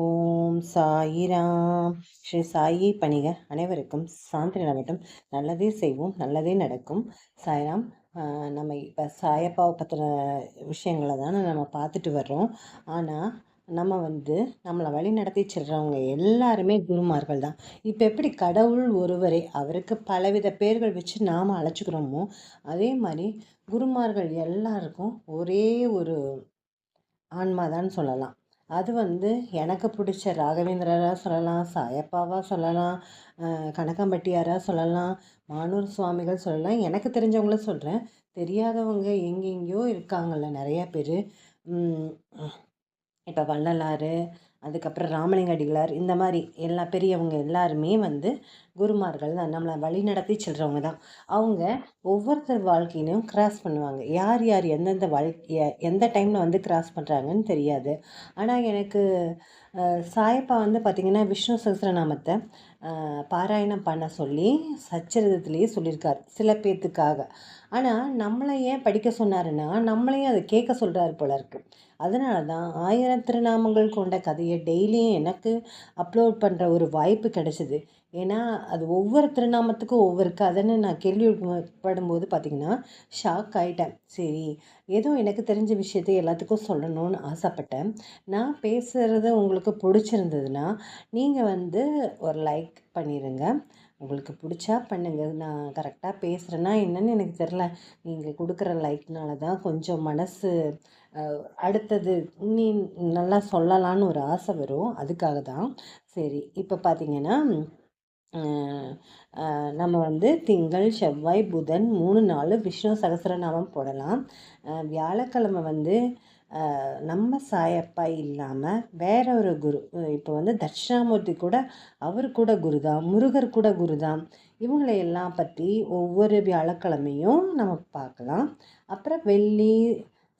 ஓம் சாயிராம். ஸ்ரீ சாயி பணிக. அனைவருக்கும் சாந்தி நிலவட்டும் நல்லதே செய்வோம் நல்லதே நடக்கும். சாயிராம் நம்ம இப்போ சாயப்பாவை பற்றின விஷயங்களை தானே நம்ம பார்த்துட்டு வர்றோம். ஆனால் நம்ம வந்து நம்மளை வழி நடத்தி செல்கிறவங்க எல்லாருமே குருமார்கள் தான். இப்போ எப்படி கடவுள் ஒருவரே அவருக்கு பலவித பேர்கள் வச்சு நாம் அழைச்சிக்கிறோமோ அதே மாதிரி குருமார்கள் எல்லாருக்கும் ஒரே ஒரு ஆன்மா சொல்லலாம். அது வந்து எனக்கு பிடிச்ச ராகவேந்திரராக சொல்லலாம் சாயப்பாவாக சொல்லலாம் கனகம்பட்டியாராக சொல்லலாம் மானூர் சுவாமிகள் சொல்லலாம். எனக்கு தெரிஞ்சவங்கள சொல்கிறேன் தெரியாதவங்க எங்கெங்கேயோ இருக்காங்கள்ல நிறையா பேர். இப்போ வள்ளலார் அதுக்கப்புறம் ராமலிங்க அடிகளார் இந்த மாதிரி எல்லா பெரியவங்க எல்லாருமே வந்து குருமார்கள் தான். நம்மளை வழி நடத்தி செல்கிறவங்க தான். அவங்க ஒவ்வொருத்தர் வாழ்க்கையிலையும் கிராஸ் பண்ணுவாங்க. யார் யார் எந்தெந்த வாழ்க்கைய எந்த டைமில் வந்து கிராஸ் பண்ணுறாங்கன்னு தெரியாது. ஆனால் எனக்கு சாயப்பா வந்து பார்த்திங்கன்னா விஷ்ணு சகசிரநாமத்தை பாராயணம் பண்ண சொல்லி சச்சரிதத்துலேயே சொல்லியிருக்கார் சில பேர்த்துக்காக ஆனால் நம்மளை ஏன் படிக்க சொன்னாருன்னா நம்மளையும் அதை கேட்க சொல்கிறாரு போல இருக்குது அதனால தான் ஆயிரம் திருநாமங்கள் கொண்ட கதையை டெய்லியும் எனக்கு அப்லோட் பண்ணுற ஒரு வாய்ப்பு கிடைச்சிது. ஏன்னா அது ஒவ்வொரு திருநாமத்துக்கும் ஒவ்வொரு கதைன்னு நான் கேள்விப்படும்போது பார்த்திங்கன்னா ஷாக் ஆகிட்டேன் சரி ஏதோ எனக்கு தெரிஞ்ச விஷயத்தை எல்லாத்துக்கும் சொல்லணும்னு ஆசைப்பட்டேன். நான் பேசுகிறது உங்களுக்கு பிடிச்சிருந்ததுன்னா நீங்கள் வந்து ஒரு லைக் பண்ணிடுங்க உங்களுக்கு பிடிச்சா பண்ணுங்கள் நான் கரெக்டாக பேசுகிறேன்னா என்னன்னு எனக்கு தெரில நீங்கள் கொடுக்குற லைக்னால தான் கொஞ்சம் மனசு அடுத்தது நீ நல்லா சொல்லலான்னு ஒரு ஆசை வரும். அதுக்காக தான். சரி இப்போ பார்த்தீங்கன்னா நம்ம வந்து திங்கள் செவ்வாய் புதன் மூணு நாள் விஷ்ணு சகசரநாமம் போடலாம். வியாழக்கிழமை வந்து நம்ம சாயப்பா இல்லாமல் வேற ஒரு குரு இப்போ வந்து தட்சிணாமூர்த்தி கூட அவர் கூட குரு தான் முருகர் கூட குரு தான் இவங்களை எல்லாம் பற்றி ஒவ்வொரு வியாழக்கிழமையும் நம்ம பார்க்கலாம். அப்புறம் வெள்ளி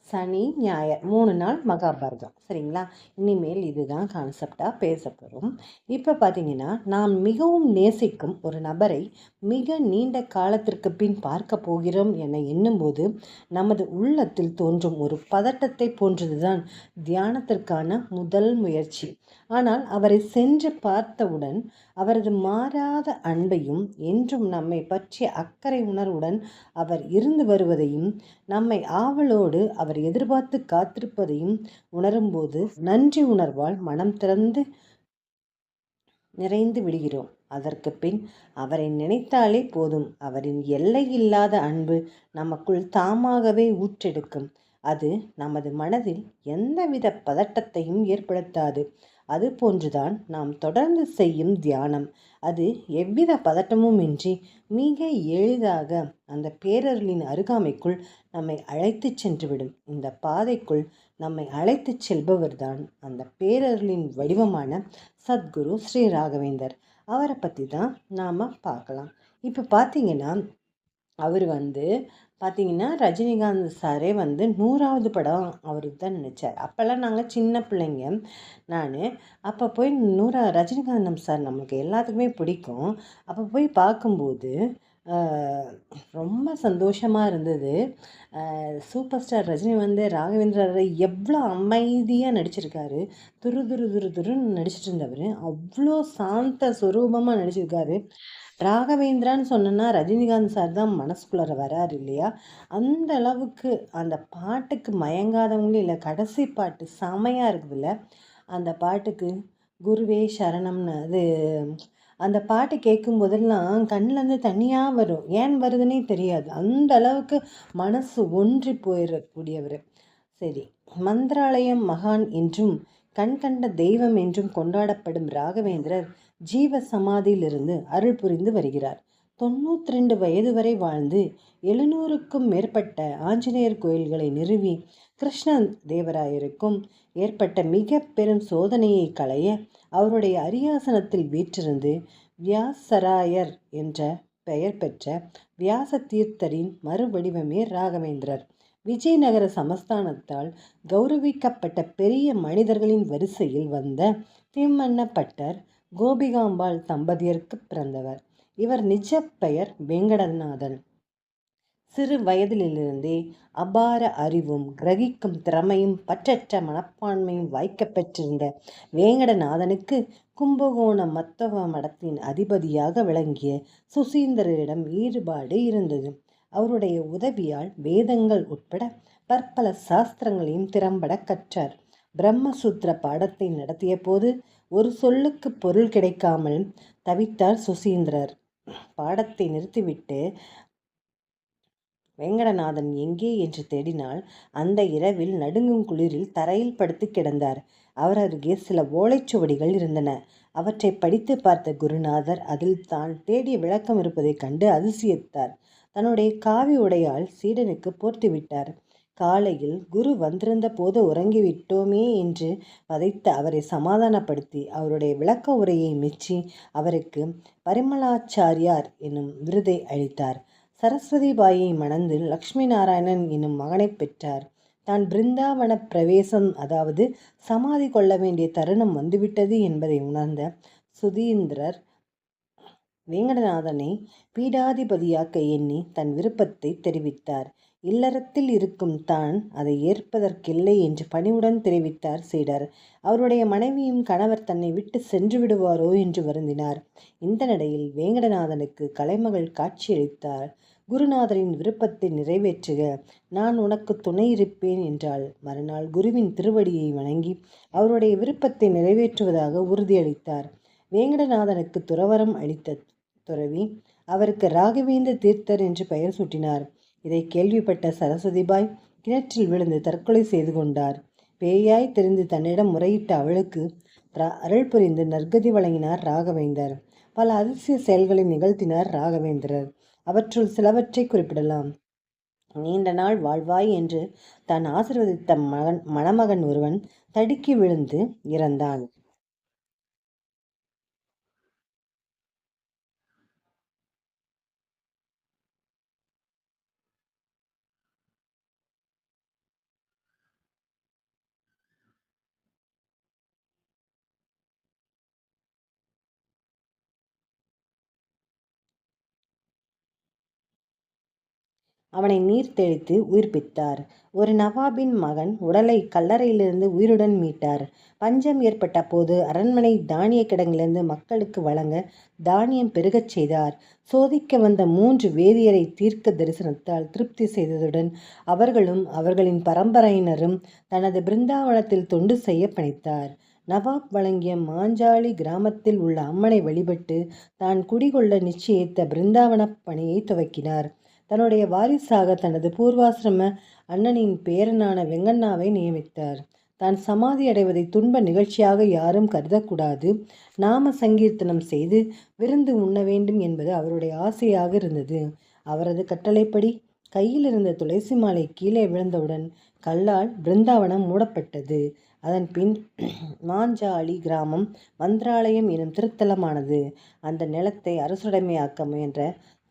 சனி ஞாயிறு மூணு நாள் மகாபாரதம். சரிங்களா? இனிமேல் இதுதான் கான்செப்டாக பேச போகிறோம் இப்போ பார்த்தீங்கன்னா நாம் மிகவும் நேசிக்கும் ஒரு நபரை மிக நீண்ட காலத்திற்கு பின் பார்க்க போகிறோம் என எண்ணும்போது நமது உள்ளத்தில் தோன்றும் ஒரு பதட்டத்தை போன்றதுதான் தியானத்திற்கான முதல் முயற்சி. ஆனால் அவரை சென்று பார்த்தவுடன் அவரது மாறாத அன்பையும் என்றும் நம்மை பற்றிய அக்கறை உணர்வுடன் அவர் இருந்து வருவதையும் நம்மை ஆவலோடு அவர் எதிர்பார்த்து காத்திருப்பதையும் உணரும்போது நன்றி உணர்வால் மனம் திறந்து நிறைந்து விடுகிறோம். அதற்கு பின் அவரை நினைத்தாலே போதும். அவரின் எல்லை இல்லாத அன்பு நமக்குள் தாமாகவே ஊற்றெடுக்கும். அது நமது மனதில் எந்தவித பதட்டத்தையும் ஏற்படுத்தாது. அது போன்றுதான் நாம் தொடர்ந்து செய்யும் தியானம். அது எவ்வித பதட்டமும் இன்றி மிக எளிதாக அந்த பேரர்களின் அருகாமைக்குள் நம்மை அழைத்து சென்றுவிடும். இந்த பாதைக்குள் நம்மை அழைத்து செல்பவர்தான் அந்த பேரர்களின் வடிவமான சத்குரு ஸ்ரீ ராகவேந்தர். அவரை பற்றி தான் நாம் பார்க்கலாம். இப்போ பார்த்தீங்கன்னா அவர் வந்து பார்த்தீங்கன்னா ரஜினிகாந்த் சாரே வந்து நூறாவது படம் அவருக்கு தான் நினச்சார் அப்போல்லாம் நாங்கள் சின்ன பிள்ளைங்க நான். அப்போ போய் நூறா ரஜினிகாந்தம் சார் நமக்கு எல்லாத்துக்குமே பிடிக்கும். அப்போ போய் பார்க்கும்போது ரொம்ப சந்தோஷமாக இருந்தது. சூப்பர் ஸ்டார் ரஜினி வந்து ராகவேந்திரரை எவ்வளோ அமைதியாக நடிச்சிருக்காரு. துரு துரு துரு துருன்னு நடிச்சிட்டு இருந்தவர். அவ்வளோ சாந்த சுரூபமாக நடிச்சிருக்காரு. ராகவேந்திரான்னு சொன்னோன்னா ரஜினிகாந்த் சார் தான் மனசுக்குள்ளார வராரு இல்லையா? அந்த அளவுக்கு அந்த பாட்டுக்கு மயங்காதவங்களும் இல்லை கடைசி பாட்டு செமையாக இருக்குதுல்ல? அந்த பாட்டுக்கு குருவே சரணம்னு அது அந்த பாட்டு கேட்கும் போதெல்லாம் கண்ணிலேருந்து தனியாக வரும். ஏன் வருதுன்னே தெரியாது. அந்த அளவுக்கு மனசு ஒன்றி போயிடக்கூடியவர். சரி மந்திராலயம் மகான் என்றும் கண் கண்ட தெய்வம் என்றும் கொண்டாடப்படும் ராகவேந்திரர் ஜீவ சமாதியிலிருந்து அருள் புரிந்து வருகிறார். தொண்ணூற்றி ரெண்டு வயது வரை வாழ்ந்து எழுநூறுக்கும் மேற்பட்ட ஆஞ்சநேயர் கோயில்களை நிறுவி கிருஷ்ண தேவராயருக்கும் ஏற்பட்ட மிக பெரும் சோதனையை களைய அவருடைய அரியாசனத்தில் வீற்றிருந்து வியாசராயர் என்ற பெயர் பெற்ற வியாச தீர்த்தரின் மறுவடிவமே ராகவேந்திரர். விஜயநகர சமஸ்தானத்தால் கௌரவிக்கப்பட்ட பெரிய மனிதர்களின் வரிசையில் வந்த திம்மண்ணப்பட்டர் கோபிகாம்பாள் தம்பதியருக்கு பிறந்தவர். இவர் நிஜ பெயர் வெங்கடநாதன். சிறு வயதிலிருந்தே அபார அறிவும் கிரகிக்கும் திறமையும் பற்றற்ற மனப்பான்மையும் வாய்க்கப்பெற்றிருந்த வேங்கடநாதனுக்கு கும்பகோண மத்தவ மடத்தின் அதிபதியாக விளங்கிய சுசீந்திரரிடம் ஈடுபாடு இருந்தது. அவருடைய உதவியால் வேதங்கள் உட்பட பற்பல சாஸ்திரங்களையும் திறம்பட கற்றார். பிரம்மசூத்திர பாடத்தை நடத்திய போது ஒரு சொல்லுக்கு பொருள் கிடைக்காமல் தவித்தார் சுசீந்திரர். பாடத்தை நிறுத்திவிட்டு வெங்கடநாதன் எங்கே என்று தேடினால் அந்த இரவில் நடுங்கும் குளிரில் தரையில் படுத்து கிடந்தார். அவர் அருகே சில ஓலைச்சுவடிகள் இருந்தன. அவற்றை படித்து பார்த்த குருநாதர் அதில் தான் தேடிய விளக்கம் இருப்பதைக் கண்டு அதிசயித்தார். தன்னுடைய காவி உடையால் சீடனுக்கு போர்த்துவிட்டார். காலையில் குரு வந்திருந்த போது உறங்கிவிட்டோமே என்று வதைத்த அவரை சமாதானப்படுத்தி அவருடைய விளக்க உரையை மெச்சி அவருக்கு பரிமளாச்சாரியார் என்னும் விருதை அளித்தார். சரஸ்வதி பாயை மணந்து லக்ஷ்மி நாராயணன் என்னும் மகனை பெற்றார். தான் பிருந்தாவன பிரவேசம் அதாவது சமாதி கொள்ள வேண்டிய தருணம் வந்துவிட்டது என்பதை உணர்ந்த சுதீந்திரர் வேங்கடநாதனை பீடாதிபதியாக்க எண்ணி தன் விருப்பத்தை தெரிவித்தார். இல்லறத்தில் இருக்கும் தான் அதை ஏற்பதற்கில்லை என்று பணிவுடன் தெரிவித்தார் சீடர். அவருடைய மனைவியும் கணவர் தன்னை விட்டு சென்று விடுவாரோ என்று வருந்தினார். இந்த நடையில் வேங்கடநாதனுக்கு கலைமகள் காட்சியளித்தார். குருநாதரின் விருப்பத்தை நிறைவேற்றுக. நான் உனக்கு துணை இருப்பேன் என்றாள். மறுநாள் குருவின் திருவடியை வணங்கி அவருடைய விருப்பத்தை நிறைவேற்றுவதாக உறுதியளித்தார். வேங்கடநாதனுக்கு துறவரம் அளித்த துறவி அவருக்கு ராகவேந்திர தீர்த்தர் என்று பெயர் சூட்டினார். இதை கேள்விப்பட்ட சரஸ்வதிபாய் கிணற்றில் விழுந்து தற்கொலை செய்து கொண்டார். பேயாய் தெரிந்து தன்னிடம் முறையிட்ட அவளுக்கு அருள் புரிந்து நற்கதி வழங்கினார் ராகவேந்தர். பல அதிசய செயல்களை நிகழ்த்தினார் ராகவேந்திரர். அவற்றுள் சிலவற்றை குறிப்பிடலாம். நீண்ட நாள் வாழ்வாய் என்று தான் ஆசிர்வதித்த மகன் மணமகன் ஒருவன் தடுக்கி விழுந்து இறந்தான் அவனை நீர் தெளித்து உயிர்ப்பித்தார் ஒரு நவாபின் மகன் உடலை கல்லறையிலிருந்து உயிருடன் மீட்டார். பஞ்சம் ஏற்பட்ட போது அரண்மனை தானிய கிடங்கிலிருந்து மக்களுக்கு வழங்க தானியம் பெருகச் செய்தார். சோதிக்க வந்த மூன்று வேதியரை தீர்க்க தரிசனத்தால் திருப்தி செய்ததுடன் அவர்களும் அவர்களின் பரம்பரையினரும் தனது பிருந்தாவனத்தில் தொண்டு செய்ய பணித்தார். நவாப் வழங்கிய மாஞ்சாலி கிராமத்தில் உள்ள அம்மனை வழிபட்டு தான் குடிகொள்ள நிச்சயித்த பிருந்தாவன பணியை துவக்கினார். தன்னுடைய வாரிசாக தனது பூர்வாசிரம அண்ணனின் பேரனான வெங்கண்ணாவை நியமித்தார். தான் சமாதி அடைவதை துன்ப நிகழ்ச்சியாக யாரும் கருதக்கூடாது. நாம சங்கீர்த்தனம் செய்து விருந்து உண்ண வேண்டும் என்பது அவருடைய ஆசையாக இருந்தது. அவரது கட்டளைப்படி கையில் இருந்த துளசி மாலை கீழே விழுந்தவுடன் கல்லால் பிருந்தாவனம் மூடப்பட்டது. அதன் பின் மாஞ்சாலி கிராமம் மந்திராலயம் எனும் திருத்தலமானது. அந்த நிலத்தை அரசுடைமையாக்க முயன்ற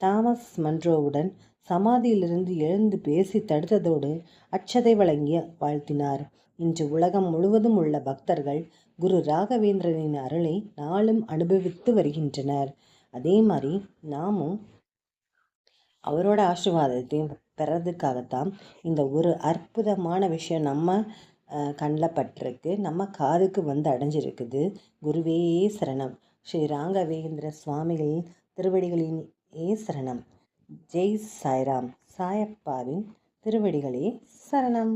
தாமஸ் மன்றோவுடன் சமாதியிலிருந்து எழுந்து பேசி தடுத்ததோடு அச்சதை வழங்கி வாழ்த்தினார். இன்று உலகம் முழுவதும் உள்ள பக்தர்கள் குரு ராகவேந்திரனின் அருளை நாளும் அனுபவித்து வருகின்றனர். அதே மாதிரி நாமும் அவரோட ஆசிர்வாதத்தையும் பெறதுக்காகத்தான் இந்த ஒரு அற்புதமான விஷயம் நம்ம கண்ணில் பட்டிருக்கு. நம்ம காதுக்கு வந்து அடைஞ்சிருக்குது. குருவே சரணம். ஸ்ரீ ராகவேந்திர சுவாமிகளின் திருவடிகளின் ஏ சரணம். ஜெய் சாய்ராம் சாயப்பாவின் திருவடிகளே சரணம்.